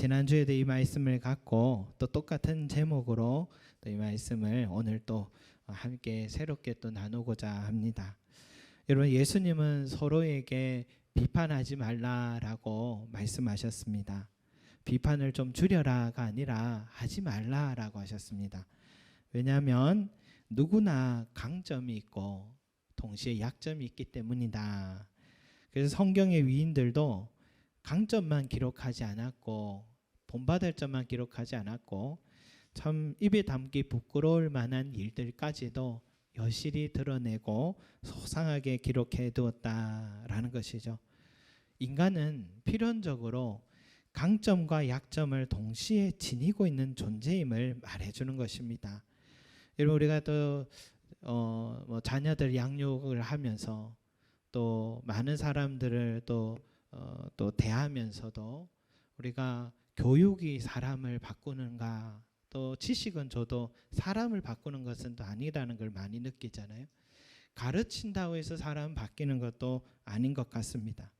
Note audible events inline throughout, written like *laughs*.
지난주에도 이 말씀을 갖고 또 똑같은 제목으로 또 이 말씀을 오늘 또 함께 새롭게 또 나누고자 합니다. 여러분 예수님은 서로에게 비판하지 말라라고 말씀하셨습니다. 비판을 좀 줄여라가 아니라 하지 말라라고 하셨습니다. 왜냐하면 누구나 강점이 있고 동시에 약점이 있기 때문이다. 그래서 성경의 위인들도 강점만 기록하지 않았고 본받을 점만 기록하지 않았고 참 입에 담기 부끄러울 만한 일들까지도 여실히 드러내고 소상하게 기록해 두었다라는 것이죠. 인간은 필연적으로 강점과 약점을 동시에 지니고 있는 존재임을 말해주는 것입니다. 여러분 우리가 또 어, 뭐 자녀들 양육을 하면서 또 많은 사람들을 또 어, 또 대하면서도 우리가 교육이 사람을 바꾸는가 또 지식은 저도 사람을 바꾸는 것은 또 아니라는 걸 많이 느끼잖아요. 가르친다고 해서 사람 바뀌는 것도 아닌 것 같습니다.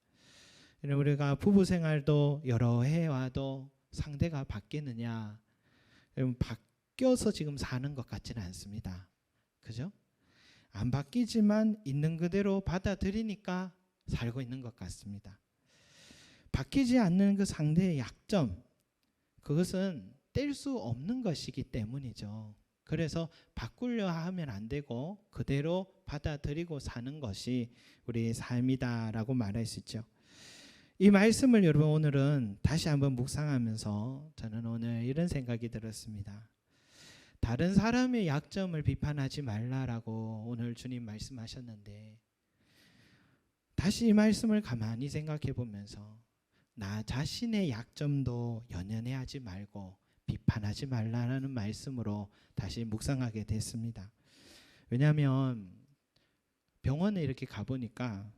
우리가 부부 생활도 여러 해 와도 상대가 바뀌느냐? 바뀌어서 지금 사는 것 같지는 않습니다. 그죠? 안 바뀌지만 있는 그대로 받아들이니까 살고 있는 것 같습니다. 바뀌지 않는 그 상대의 약점, 그것은 뗄 수 없는 것이기 때문이죠. 그래서 바꾸려 하면 안 되고 그대로 받아들이고 사는 것이 우리의 삶이다라고 말할 수 있죠. 이 말씀을 여러분 오늘은 다시 한번 묵상하면서 저는 오늘 이런 생각이 들었습니다. 다른 사람의 약점을 비판하지 말라라고 오늘 주님 말씀하셨는데 다시 이 말씀을 가만히 생각해 보면서 나 자신의 약점도 연연해하지 말고 비판하지 말라는 말씀으로 다시 묵상하게 됐습니다. 왜냐하면 병원에 이렇게 가보니까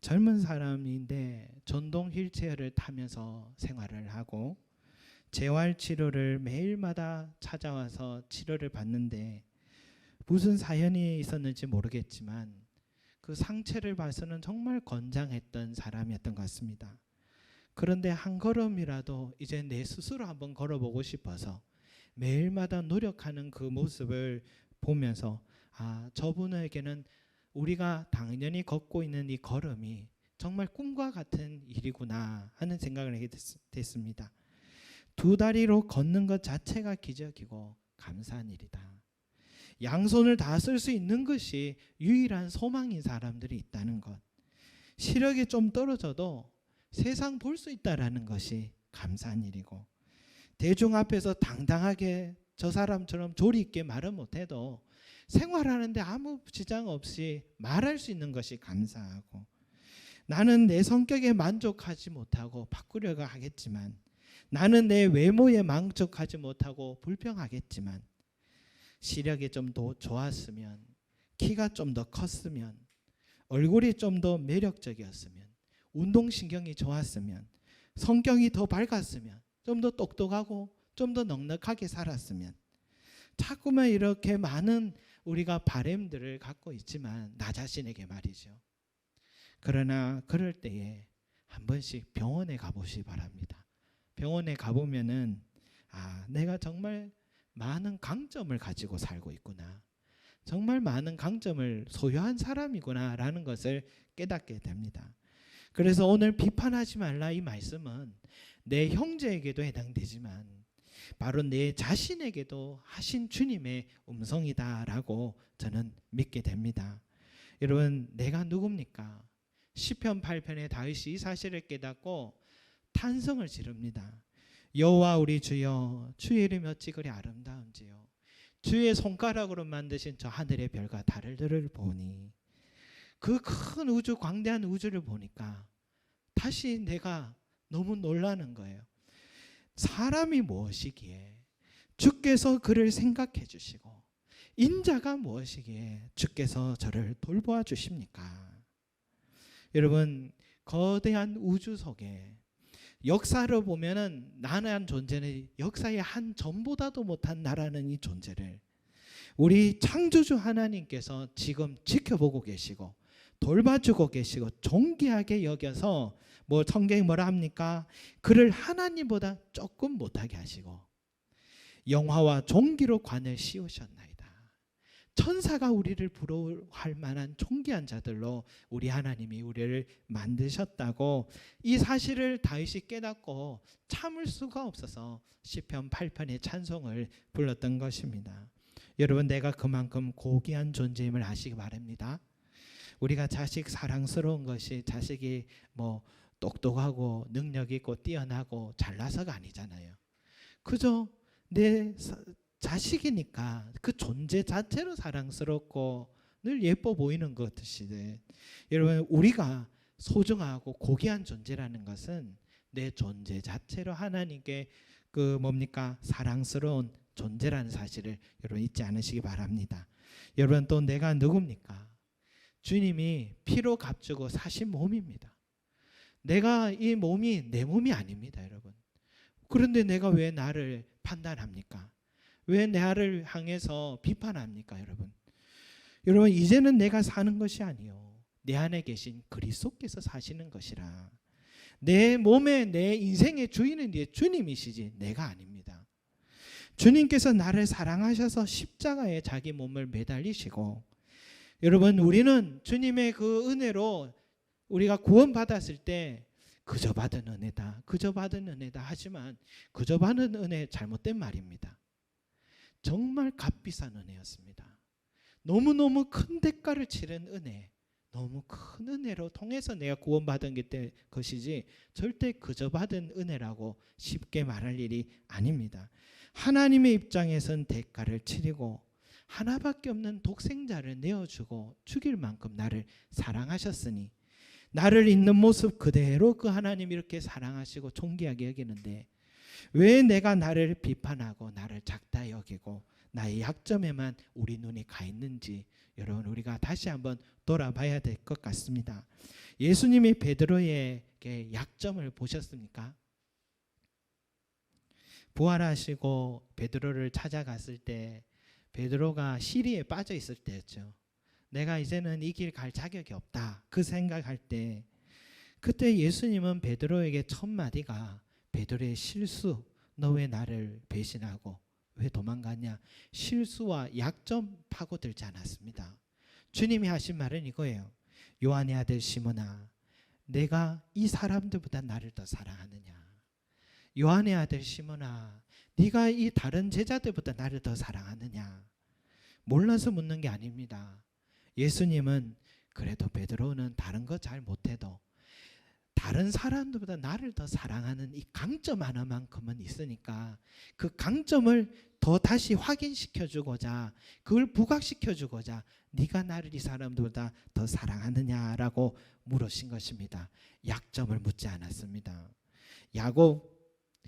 젊은 사람인데 전동 휠체어를 타면서 생활을 하고 재활 치료를 매일마다 찾아와서 치료를 받는데 무슨 사연이 있었는지 모르겠지만 그 상체를 봐서는 정말 건장했던 사람이었던 것 같습니다. 그런데 한 걸음이라도 이제 내 스스로 한번 걸어보고 싶어서 매일마다 노력하는 그 모습을 보면서 아 저분에게는 우리가 당연히 걷고 있는 이 걸음이 정말 꿈과 같은 일이구나 하는 생각을 하게 됐, 습니다두 다리로 걷는 것 자체가 기적이고 감사한 일이다. 양손을 다 쓸 수 있는 것이 유일한 소망인 사람들이 있다는 것. 시력이 좀 떨어져도 세상 볼 수 있다라는 것이 감사한 일이고 대중 앞에서 당당하게 저 사람처럼 조리 있게 말을 못해도 생활하는데 아무 지장 없이 말할 수 있는 것이 감사하고 나는 내 성격에 만족하지 못하고 바꾸려고 하겠지만 나는 내 외모에 만족하지 못하고 불평하겠지만 시력이 좀 더 좋았으면 키가 좀 더 컸으면 얼굴이 좀 더 매력적이었으면 운동신경이 좋았으면 성격이 더 밝았으면 좀 더 똑똑하고 좀 더 넉넉하게 살았으면 자꾸만 이렇게 많은 우리가 바램들을 갖고 있지만 나 자신에게 말이죠. 그러나 그럴 때에 한 번씩 병원에 가보시 바랍니다. 병원에 가보면은 아, 내가 정말 많은 강점을 가지고 살고 있구나. 정말 많은 강점을 소유한 사람이구나라는 것을 깨닫게 됩니다. 그래서 오늘 비판하지 말라 이 말씀은 내 형제에게도 해당되지만 바로 내 자신에게도 하신 주님의 음성이다라고 저는 믿게 됩니다. 여러분 내가 누굽니까? 시편 8편의 다윗이 이 사실을 깨닫고 탄성을 지릅니다. 여호와 우리 주여 주의 이름이 어찌 그리 아름다운지요. 주의 손가락으로 만드신 저 하늘의 별과 달들을 보니 그 큰 우주 광대한 우주를 보니까 다시 내가 너무 놀라는 거예요. 사람이 무엇이기에 주께서 그를 생각해 주시고 인자가 무엇이기에 주께서 저를 돌보아 주십니까? 여러분 거대한 우주 속에 역사를 보면은 나는 존재는 역사의 한 점보다도 못한 나라는 이 존재를 우리 창조주 하나님께서 지금 지켜보고 계시고 돌봐주고 계시고 존귀하게 여겨서 뭐 성경이 뭐라 합니까? 그를 하나님보다 조금 못하게 하시고 영화와 종기로 관을 씌우셨나이다. 천사가 우리를 부러워할 만한 존귀한 자들로 우리 하나님이 우리를 만드셨다고 이 사실을 다윗이 깨닫고 참을 수가 없어서 시편 8편의 찬송을 불렀던 것입니다. 여러분 내가 그만큼 고귀한 존재임을 아시기 바랍니다. 우리가 자식 사랑스러운 것이 자식이 뭐 똑똑하고 능력 있고 뛰어나고 잘나서가 아니잖아요. 그저 내 사- 자식이니까 그 존재 자체로 사랑스럽고 늘 예뻐 보이는 것듯이 여러분 우리가 소중하고 고귀한 존재라는 것은 내 존재 자체로 하나님께 그 뭡니까 사랑스러운 존재라는 사실을 여러분 잊지 않으시기 바랍니다. 여러분 또 내가 누굽니까? 주님이 피로 값주고 사신 몸입니다. 내가 이 몸이 내 몸이 아닙니다, 여러분. 그런데 내가 왜 나를 판단합니까? 왜 나를 향해서 비판합니까, 여러분? 여러분 이제는 내가 사는 것이 아니요. 내 안에 계신 그리스도께서 사시는 것이라. 내 몸에 내 인생의 주인은 이제 주님이시지 내가 아닙니다. 주님께서 나를 사랑하셔서 십자가에 자기 몸을 매달리시고 여러분 우리는 주님의 그 은혜로 우리가 구원받았을 때 그저 받은 은혜다. 그저 받은 은혜다. 하지만 그저 받은 은혜 잘못된 말입니다. 정말 값비싼 은혜였습니다. 너무너무 큰 대가를 치른 은혜. 너무 큰 은혜로 통해서 내가 구원받은 게 때- 것이지 절대 그저 받은 은혜라고 쉽게 말할 일이 아닙니다. 하나님의 입장에선 대가를 치르고 하나밖에 없는 독생자를 내어주고 죽일 만큼 나를 사랑하셨으니 나를 있는 모습 그대로 그 하나님 이렇게 사랑하시고 존귀하게 여기는데 왜 내가 나를 비판하고 나를 작다 여기고 나의 약점에만 우리 눈이 가 있는지 여러분 우리가 다시 한번 돌아봐야 될 것 같습니다. 예수님이 베드로에게 약점을 보셨습니까? 부활하시고 베드로를 찾아갔을 때 베드로가 시리에 빠져 있을 때였죠. 내가 이제는 이 길 갈 자격이 없다. 그 생각할 때 그때 예수님은 베드로에게 첫 마디가 베드로의 실수 너 왜 나를 배신하고 왜 도망가냐 실수와 약점 파고들지 않았습니다. 주님이 하신 말은 이거예요. 요한의 아들 시몬아 내가 이 사람들보다 나를 더 사랑하느냐 요한의 아들 시몬아 네가 이 다른 제자들보다 나를 더 사랑하느냐 몰라서 묻는 게 아닙니다. 예수님은 그래도 베드로는 다른 거 잘 못해도 다른 사람들보다 나를 더 사랑하는 이 강점 하나만큼은 있으니까 그 강점을 더 다시 확인시켜 주고자 그걸 부각시켜 주고자 네가 나를 이 사람들보다 더 사랑하느냐라고 물으신 것입니다. 약점을 묻지 않았습니다. 야곱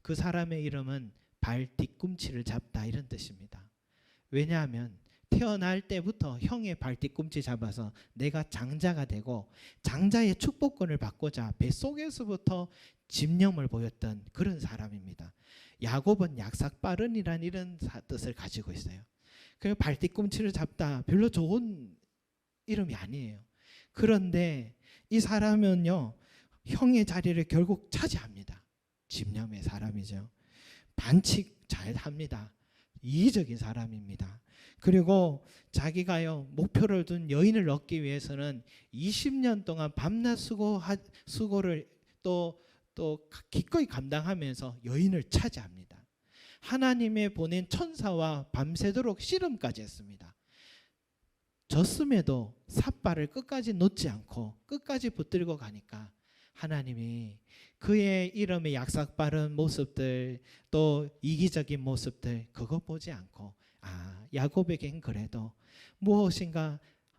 그 사람의 이름은 발 뒤꿈치를 잡다 이런 뜻입니다. 왜냐하면 태어날 때부터 형의 발 뒤꿈치 잡아서 내가 장자가 되고 장자의 축복권을 받고자 뱃속에서부터 집념을 보였던 그런 사람입니다. 야곱은 약삭빠른이란 이런 사- 뜻을 가지고 있어요. 그 발뒤꿈치를 잡다 별로 좋은 이름이 아니에요. 그런데 이 사람은요 형의 자리를 결국 차지합니다. 집념의 사람이죠. 반칙 잘 합니다. 이의적인 사람입니다. 그리고 자기가요 목표를 둔 여인을 얻기 위해서는 20년 동안 밤낮 수고 수고를 또 또 기꺼이 감당하면서 여인을 차지합니다. 하나님의 보낸 천사와 밤새도록 씨름까지 했습니다. 졌음에도 삿발을 끝까지 놓지 않고 끝까지 붙들고 가니까 하나님이 그의 이름의 약삭 빠른 모습들 또 이기적인 모습들 그거 보지 않고 아 야곱에겐 그래도 무엇인가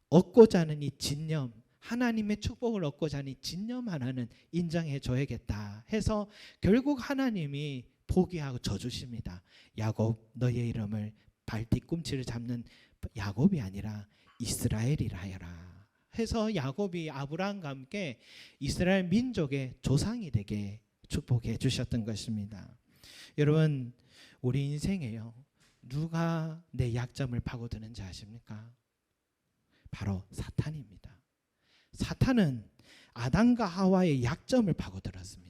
얻고자 하는 이 진념 하나님의 축복을 얻고자 하는 이 진념 하나는 인정해 줘야겠다 해서 결국 하나님이 포기하고 져주십니다 야곱 너의 이름을 발 뒤꿈치를 잡는 야곱이 아니라 이스라엘이라 하여라 해서 야곱이 아브라함과 함께 이스라엘 민족의 조상이 되게 축복해 주셨던 것입니다. 여러분 우리 인생에요. 누가 내 약점을 파고드는지 아십니까? 바로 사탄입니다. 사탄은 아담과 하와의 약점을 파고들었습니다.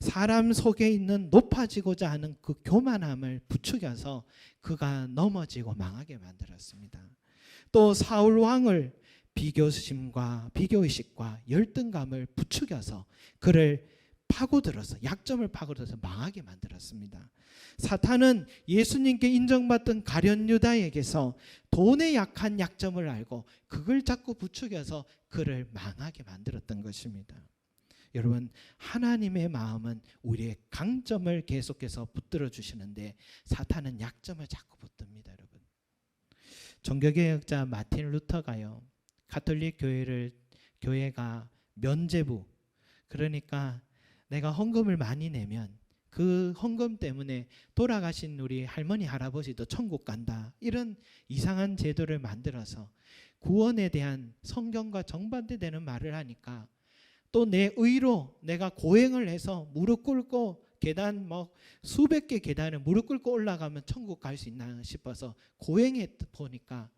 사람 속에 있는 높아지고자 하는 그 교만함을 부추겨서 그가 넘어지고 망하게 만들었습니다. 또 사울 왕을 비교심과 비교의식과 열등감을 부추겨서 그를 파고들어서 약점을 파고들어서 망하게 만들었습니다. 사탄은 예수님께 인정받던 가련 유다에게서 돈에 약한 약점을 알고 그걸 자꾸 부추겨서 그를 망하게 만들었던 것입니다. 여러분 하나님의 마음은 우리의 강점을 계속해서 붙들어 주시는데 사탄은 약점을 자꾸 붙듭니다, 여러분. 종교개혁자 마틴 루터가요. 가톨릭 교회를 교회가 면제부 그러니까 내가 헌금을 많이 내면 그 헌금 때문에 돌아가신 우리 할머니 할아버지도 천국 간다. 이런 이상한 제도를 만들어서 구원에 대한 성경과 정반대되는 말을 하니까 또 내 의로 내가 고행을 해서 무릎 꿇고 계단 뭐 수백 개 계단을 무릎 꿇고 올라가면 천국 갈 수 있나 싶어서 고행해 보니까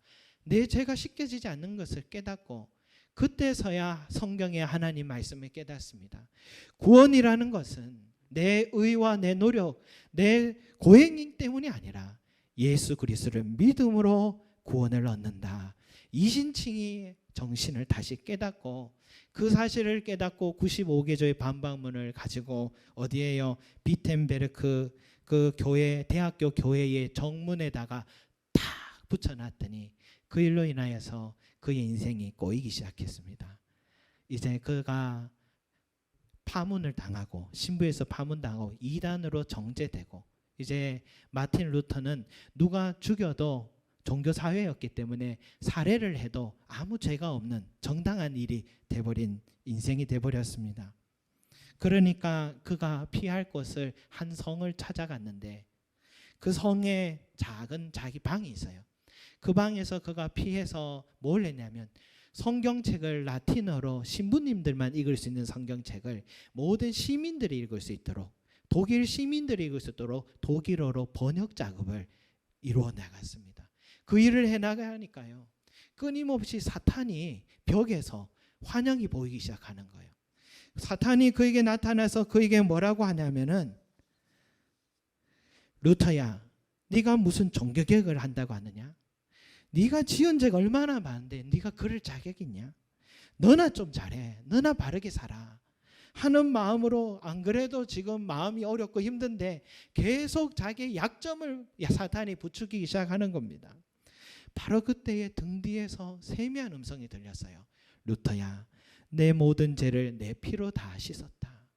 내 죄가 씻겨지지 않는 것을 깨닫고 그때서야 성경의 하나님 말씀을 깨닫습니다. 구원이라는 것은 내 의와 내 노력, 내 고행 때문이 아니라 예수 그리스도를 믿음으로 구원을 얻는다. 이신칭이 정신을 다시 깨닫고 그 사실을 깨닫고 95개조의 반박문을 가지고 어디에요? 비텐베르크 그 교회 대학교 교회의 정문에다가 탁 붙여놨더니 그 일로 인하여서 그의 인생이 꼬이기 시작했습니다. 이제 그가 파문을 당하고 신부에서 파문당하고 이단으로 정제되고 이제 마틴 루터는 누가 죽여도 종교 사회였기 때문에 살해를 해도 아무 죄가 없는 정당한 일이 돼버린 인생이 돼버렸습니다. 그러니까 그가 피할 곳을 한 성을 찾아갔는데 그 성에 작은 자기 방이 있어요. 그 방에서 그가 피해서 뭘 했냐면 성경책을 라틴어로 신부님들만 읽을 수 있는 성경책을 모든 시민들이 읽을 수 있도록 독일 시민들이 읽을 수 있도록 독일어로 번역 작업을 이루어 나갔습니다. 그 일을 해 나가니까요. 끊임없이 사탄이 벽에서 환영이 보이기 시작하는 거예요. 사탄이 그에게 나타나서 그에게 뭐라고 하냐면은 루터야, 네가 무슨 종교 개혁을 한다고 하느냐? 네가 지은 죄가 얼마나 많은데 네가 그럴 자격 있냐? 너나 좀 잘해. 너나 바르게 살아. 하는 마음으로 안 그래도 지금 마음이 어렵고 힘든데 계속 자기의 약점을 사탄이 부추기기 시작하는 겁니다. 바로 그때에 등 뒤에서 세미한 음성이 들렸어요. 루터야, 내 모든 죄를 내 피로 다 씻었다.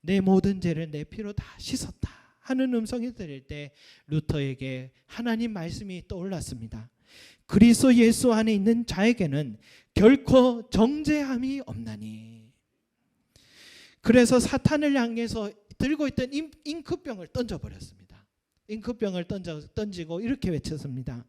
내 모든 죄를 내 피로 다 씻었다. 하는 음성이 들릴 때 루터에게 하나님 말씀이 떠올랐습니다. 그리스도 예수 안에 있는 자에게는 결코 정죄함이 없나니. 그래서 사탄을 향해서 들고 있던 잉크병을 던져 버렸습니다. 잉크병을 던져 던지고 이렇게 외쳤습니다.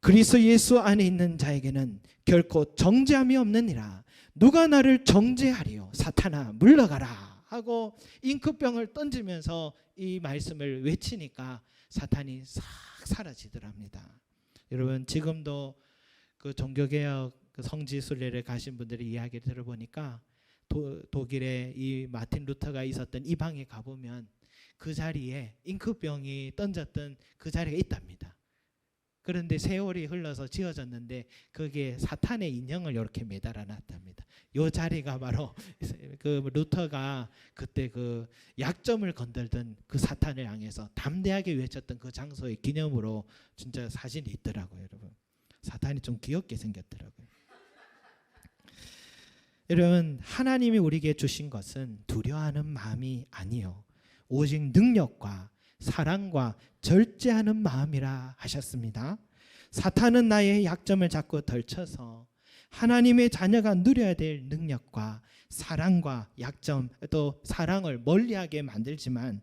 그리스도 예수 안에 있는 자에게는 결코 정죄함이 없느니라. 누가 나를 정죄하리요? 사탄아 물러가라. 하고 잉크병을 던지면서 이 말씀을 외치니까 사탄이 싹 사라지더랍니다. 여러분 지금도 그 종교개혁 그 성지 순례를 가신 분들의 이야기를 들어보니까 도, 독일의 이 마틴 루터가 있었던 이 방에 가보면 그 자리에 잉크병이 던졌던 그 자리가 있답니다. 그런데 세월이 흘러서 지어졌는데 거기에 사탄의 인형을 이렇게 매달아 놨답니다. 요 자리가 바로 *laughs* 그 루터가 그때 그 약점을 건들던 그 사탄을 향해서 담대하게 외쳤던 그 장소의 기념으로 진짜 사진이 있더라고요, 여러분. 사탄이 좀 귀엽게 생겼더라고요. *laughs* 여러분, 하나님이 우리에게 주신 것은 두려워하는 마음이 아니요. 오직 능력과 사랑과 절제하는 마음이라 하셨습니다. 사탄은 나의 약점을 자꾸 덜쳐서 하나님의 자녀가 누려야 될 능력과 사랑과 약점 또 사랑을 멀리하게 만들지만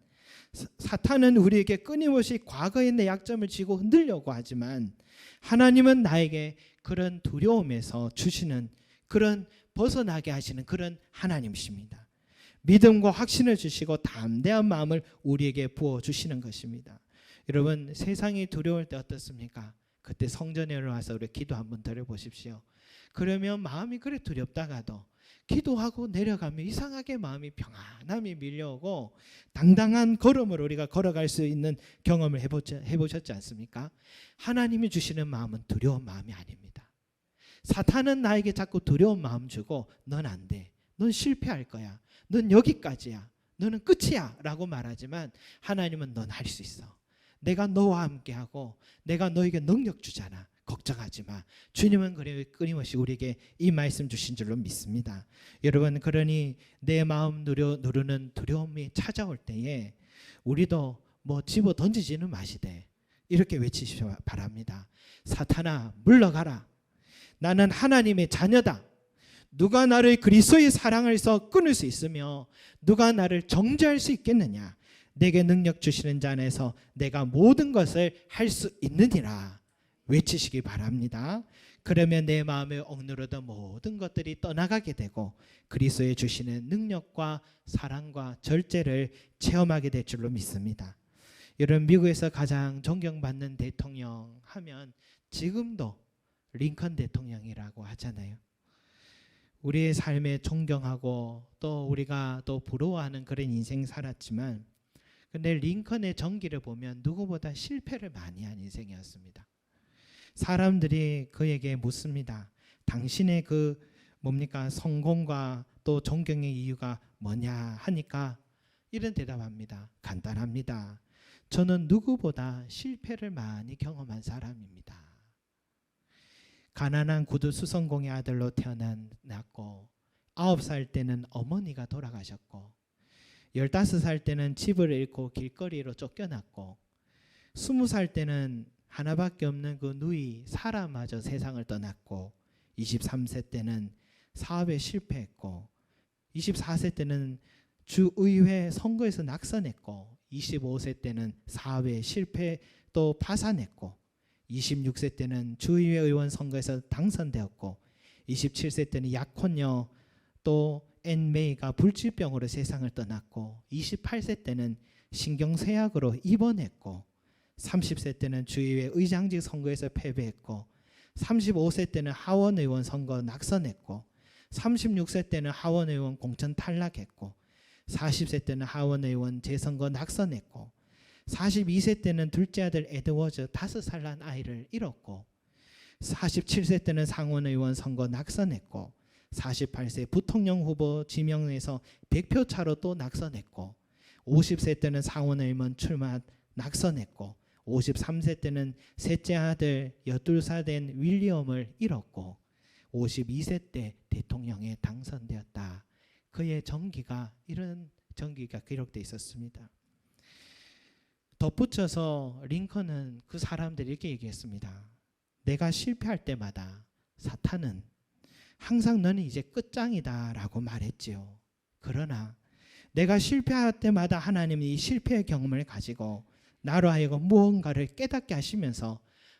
사탄은 우리에게 끊임없이 과거의 내 약점을 쥐고 흔들려고 하지만 하나님은 나에게 그런 두려움에서 주시는 그런 벗어나게 하시는 그런 하나님이십니다. 믿음과 확신을 주시고 담대한 마음을 우리에게 부어 주시는 것입니다. 여러분 세상이 두려울 때 어떻습니까? 그때 성전에 와서 우리 기도 한번 드려 보십시오. 그러면 마음이 그래 두렵다가도 기도하고 내려가면 이상하게 마음이 평안함이 밀려오고 당당한 걸음으로 우리가 걸어갈 수 있는 경험을 해보셨지 않습니까? 하나님이 주시는 마음은 두려운 마음이 아닙니다. 사탄은 나에게 자꾸 두려운 마음 주고 넌 안 돼. 넌 실패할 거야. 넌 여기까지야. 너는 끝이야. 라고 말하지만 하나님은 넌 할 수 있어. 내가 너와 함께하고 내가 너에게 능력 주잖아. 걱정하지 마. 주님은 그래 끊임없이 우리에게 이 말씀 주신 줄로 믿습니다. 여러분 그러니 내 마음 누려, 누르는 두려움이 찾아올 때에 우리도 뭐 집어 던지지는 마시되 이렇게 외치시 바랍니다. 사탄아 물러가라. 나는 하나님의 자녀다. 누가 나를 그리스도의 사랑을서 끊을 수 있으며 누가 나를 정죄할 수 있겠느냐? 내게 능력 주시는 자 안에서 내가 모든 것을 할 수 있느니라. 외치시기 바랍니다. 그러면 내 마음에 억누르던 모든 것들이 떠나가게 되고 그리스도의 주시는 능력과 사랑과 절제를 체험하게 될 줄로 믿습니다. 여러분 미국에서 가장 존경받는 대통령 하면 지금도 링컨 대통령이라고 하잖아요. 우리의 삶에 존경하고 또 우리가 또 부러워하는 그런 인생 살았지만 근데 링컨의 전기를 보면 누구보다 실패를 많이 한 인생이었습니다. 사람들이 그에게 묻습니다. 당신의 그 뭡니까 성공과 또 존경의 이유가 뭐냐 하니까 이런 대답합니다. 간단합니다. 저는 누구보다 실패를 많이 경험한 사람입니다. 가난한 구두 수성공의 아들로 태어났고 아홉 살 때는 어머니가 돌아가셨고 열다섯 살 때는 집을 잃고 길거리로 쫓겨났고 스무 살 때는 하나밖에 없는 그 누이 사라마저 세상을 떠났고 23세 때는 사업에 실패했고 24세 때는 주의회 선거에서 낙선했고 25세 때는 사업에 실패 또 파산했고 26세 때는 주의회 의원 선거에서 당선되었고 27세 때는 약혼녀 또 앤메이가 불치병으로 세상을 떠났고 28세 때는 신경쇠약으로 입원했고 30세 때는 주의회 의장직 선거에서 패배했고 35세 때는 하원 의원 선거 낙선했고 36세 때는 하원 의원 공천 탈락했고 40세 때는 하원 의원 재선거 낙선했고 42세 때는 둘째 아들 에드워즈 다섯 살난 아이를 잃었고 47세 때는 상원 의원 선거 낙선했고 48세 부통령 후보 지명에서 100표 차로 또 낙선했고 50세 때는 상원 의원 출마 낙선했고 53세 때는 셋째 아들 12살 된 윌리엄을 잃었고 52세 때 대통령에 당선되었다. 그의 정기가 이런 정기가 기록되어 있었습니다. 덧붙여서 링컨은 그 사람들이 이렇게 얘기했습니다. 내가 실패할 때마다 사탄은 항상 너는 이제 끝장이다 라고 말했지요. 그러나 내가 실패할 때마다 하나님이 이 실패의 경험을 가지고 나로 하여금 무언가를 깨닫게 하시면서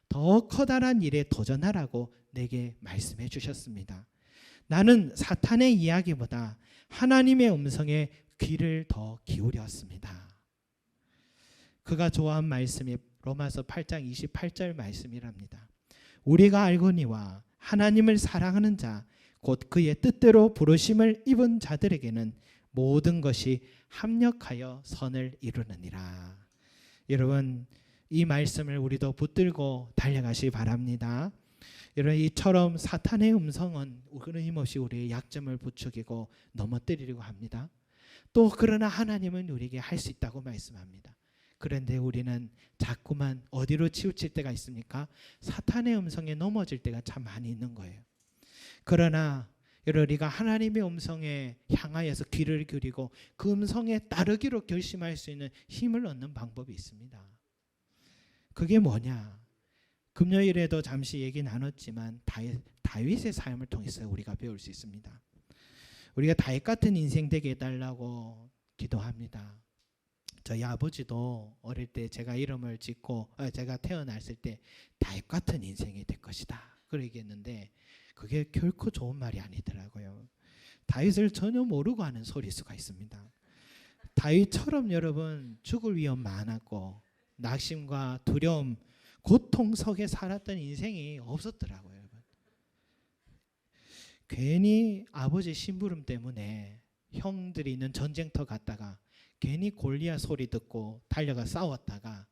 더 커다란 일에 도전하라고 내게 말씀해 주셨습니다. 나는 사탄의 이야기보다 하나님의 음성에 귀를 더 기울였습니다. 그가 좋아한 말씀이 로마서 8장 28절 말씀이랍니다. 우리가 알거니와 하나님을 사랑하는 자 곧 그의 뜻대로 부르심을 입은 자들에게는 모든 것이 합력하여 선을 이루느니라. 여러분 이 말씀을 우리도 붙들고 달려가시 바랍니다. 여러분 이처럼 사탄의 음성은 끊임없이 우리의 약점을 부추기고 넘어뜨리려고 합니다. 또 그러나 하나님은 우리에게 할 수 있다고 말씀합니다. 그런데 우리는 자꾸만 어디로 치우칠 때가 있습니까? 사탄의 음성에 넘어질 때가 참 많이 있는 거예요. 그러나 우리가 하나님의 음성에 향하여서 귀를 기울이고 그 음성에 따르기로 결심할 수 있는 힘을 얻는 방법이 있습니다. 그게 뭐냐? 금요일에도 잠시 얘기 나눴지만 다윗, 다윗의 삶을 통해서 우리가 배울 수 있습니다. 우리가 다윗 같은 인생 되게 해달라고 기도합니다. 저희 아버지도 어릴 때 제가 이름을 짓고 아, 제가 태어났을 때 다윗 같은 인생이 될 것이다. 그러 얘기했는데 그게 결코 좋은 말이 아니더라고요. 다윗을 전혀 모르고 하는 소리일 수가 있습니다. 다윗처럼 여러분 죽을 위험 많았고 낙심과 두려움, 고통 속에 살았던 인생이 없었더라고요, 여러분. 괜히 아버지 심부름 때문에 형들이 있는 전쟁터 갔다가 괜히 골리앗 소리 듣고 달려가 싸웠다가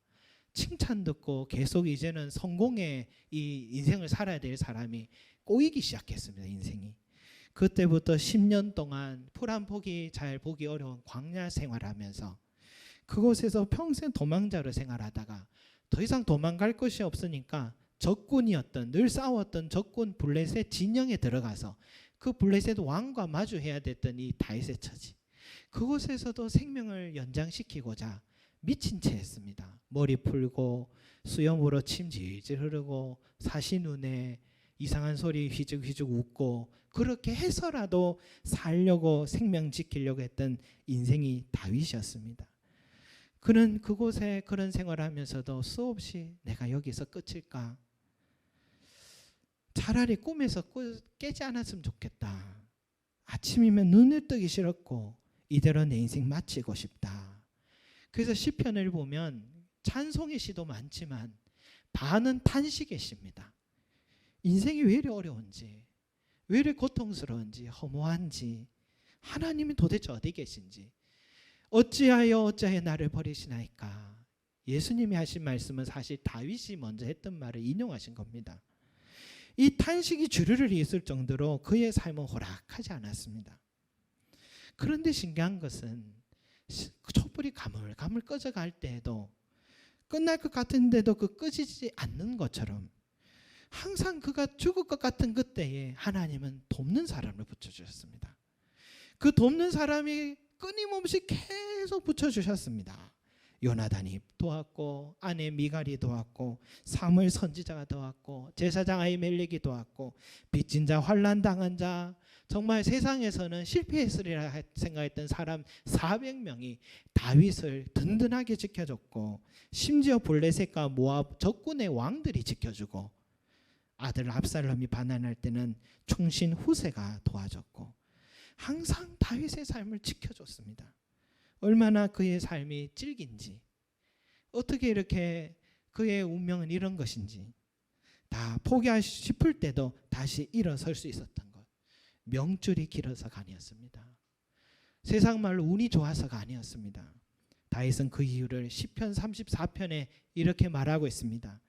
칭찬 듣고 계속 이제는 성공의 이 인생을 살아야 될 사람이 꼬이기 시작했습니다. 인생이. 그때부터 10년 동안 풀 한 포기 잘 보기 어려운 광야 생활하면서 그곳에서 평생 도망자로 생활하다가 더 이상 도망갈 곳이 없으니까 적군이었던 늘 싸웠던 적군 블레셋 진영에 들어가서 그 블레셋 왕과 마주해야 됐던 이 다윗의 처지 그곳에서도 생명을 연장시키고자 미친 채 했습니다. 머리 풀고 수염으로 침 질질 흐르고 사시 눈에 이상한 소리 휘죽휘죽 웃고 그렇게 해서라도 살려고 생명 지키려고 했던 인생이 다윗이었습니다. 그는 그곳에 그런 생활하면서도 수없이 내가 여기서 끝일까? 차라리 꿈에서 꾸- 깨지 않았으면 좋겠다. 아침이면 눈을 뜨기 싫었고 이대로 내 인생 마치고 싶다. 그래서 시편을 보면 찬송의 시도 많지만 반은 탄식의 시입니다. 인생이 왜 이리 어려운지, 왜 이리 고통스러운지, 허무한지, 하나님이 도대체 어디 계신지, 어찌하여 어찌하여 나를 버리시나이까. 예수님이 하신 말씀은 사실 다윗이 먼저 했던 말을 인용하신 겁니다. 이 탄식이 주류를 이었을 정도로 그의 삶은 호락하지 않았습니다. 그런데 신기한 것은 시- 그 촛불이 가물가물 꺼져갈 때에도 끝날 것 같은데도 그 꺼지지 않는 것처럼 항상 그가 죽을 것 같은 그때에 하나님은 돕는 사람을 붙여주셨습니다. 그 돕는 사람이 끊임없이 계속 붙여주셨습니다. 요나단이 도왔고 아내 미갈이 도왔고 사무엘 선지자가 도왔고 제사장 아이멜렉이 도왔고 빚진 자 환난 당한 자 정말 세상에서는 실패했으리라 생각했던 사람 400명이 다윗을 든든하게 지켜줬고 심지어 블레셋과 모압 적군의 왕들이 지켜주고 아들 압살롬이 반환할 때는 충신 후세가 도와줬고 항상 다윗의 삶을 지켜줬습니다. 얼마나 그의 삶이 질긴지 어떻게 이렇게 그의 운명은 이런 것인지 다 포기하고 싶을 때도 다시 일어설 수 있었던 것 명줄이 길어서가 아니었습니다. 세상 말로 운이 좋아서가 아니었습니다. 다윗은 그 이유를 시편 34편에 이렇게 말하고 있습니다.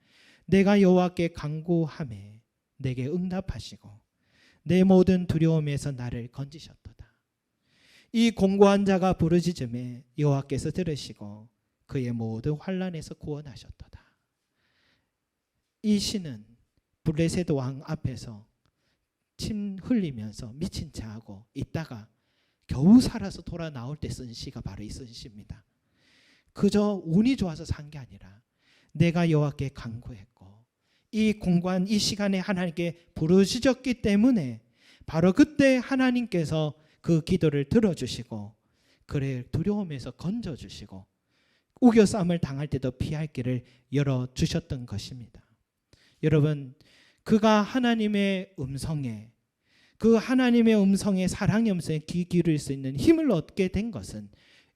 내가 여호와께 간구함에 내게 응답하시고 내 모든 두려움에서 나를 건지셨도다. 이 공고한 자가 부르짖음에 여호와께서 들으시고 그의 모든 환란에서 구원하셨도다. 이 시는 블레셋 왕 앞에서 침 흘리면서 미친 체하고 있다가 겨우 살아서 돌아 나올 때 쓴 시가 바로 이 쓴 시입니다. 그저 운이 좋아서 산 게 아니라 내가 여호와께 간구했고 이 공고한 이 시간에 하나님께 부르짖었기 때문에 바로 그때 하나님께서 그 기도를 들어주시고 그를 두려움에서 건져주시고 우겨싸움을 당할 때도 피할 길을 열어주셨던 것입니다. 여러분 그가 하나님의 음성에 그 하나님의 음성에 사랑의 음성에 귀 기울일 수 있는 힘을 얻게 된 것은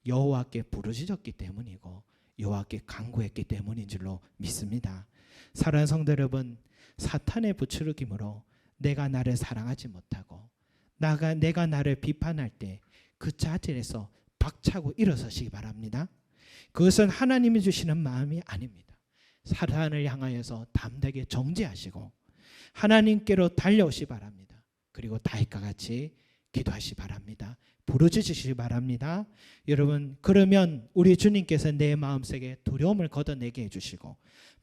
여호와께 부르짖었기 때문이고 여호와께 간구했기 때문인 줄로 믿습니다. 사랑하는 성도 여러분, 사탄의 부추르김으로 내가 나를 사랑하지 못하고 나가 내가 나를 비판할 때 그 자질에서 박차고 일어서시기 바랍니다. 그것은 하나님이 주시는 마음이 아닙니다. 사탄을 향하여서 담대하게 정죄하시고 하나님께로 달려오시 바랍니다. 그리고 다윗과 같이 기도하시 바랍니다. 부르짖으시기 바랍니다. 여러분 그러면 우리 주님께서 내 마음속에 두려움을 걷어내게 해주시고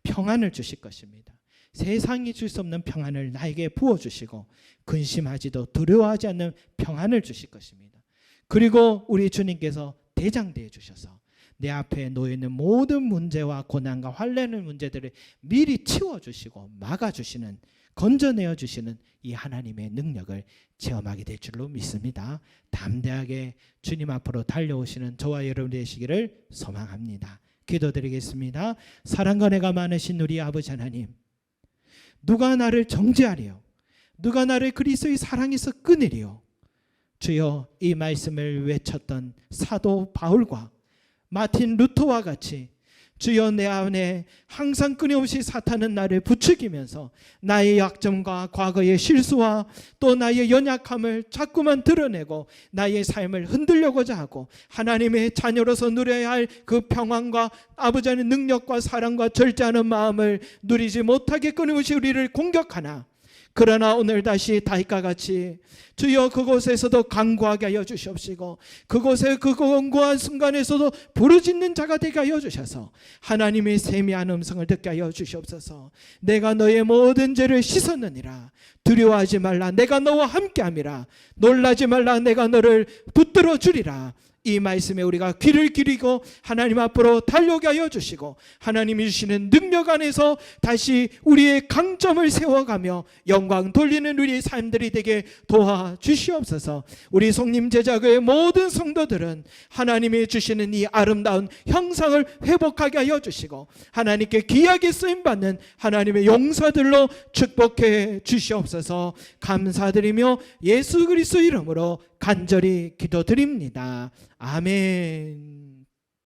평안을 주실 것입니다. 세상이 줄 수 없는 평안을 나에게 부어 주시고 근심하지도 두려워하지 않는 평안을 주실 것입니다. 그리고 우리 주님께서 대장되어 주셔서 내 앞에 놓여 있는 모든 문제와 고난과 환란의 문제들을 미리 치워 주시고 막아 주시는 건져내어 주시는 이 하나님의 능력을 체험하게 될 줄로 믿습니다. 담대하게 주님 앞으로 달려오시는 저와 여러분 되시기를 소망합니다. 기도드리겠습니다. 사랑과 내가 많으신 우리 아버지 하나님, 누가 나를 정죄하리요? 누가 나를 그리스도의 사랑에서 끊으리요? 주여 이 말씀을 외쳤던 사도 바울과 마틴 루터와 같이 주여 내 안에 항상 끊임없이 사탄은 나를 부추기면서 나의 약점과 과거의 실수와 또 나의 연약함을 자꾸만 드러내고 나의 삶을 흔들려고자 하고 하나님의 자녀로서 누려야 할 그 평안과 아버지 의 능력과 사랑과 절제하는 마음을 누리지 못하게 끊임없이 우리를 공격하나 그러나 오늘 다시 다윗과 같이 주여 그곳에서도 강구하게 하여 주시옵시고 그곳에 그 강구한 순간에서도 부르짖는 자가 되게 하여 주셔서 하나님의 세미한 음성을 듣게 하여 주시옵소서. 내가 너의 모든 죄를 씻었느니라. 두려워하지 말라. 내가 너와 함께함이라. 놀라지 말라. 내가 너를 붙들어 주리라 이 말씀에 우리가 귀를 기리고 하나님 앞으로 달려게 하여 주시고 하나님이 주시는 능력 안에서 다시 우리의 강점을 세워가며 영광 돌리는 우리의 삶들이 되게 도와 주시옵소서. 우리 성님 제자교의 모든 성도들은 하나님이 주시는 이 아름다운 형상을 회복하게 하여 주시고 하나님께 귀하게 쓰임 받는 하나님의 용사들로 축복해 주시옵소서. 감사드리며 예수 그리스도 이름으로 간절히 기도드립니다. 아멘.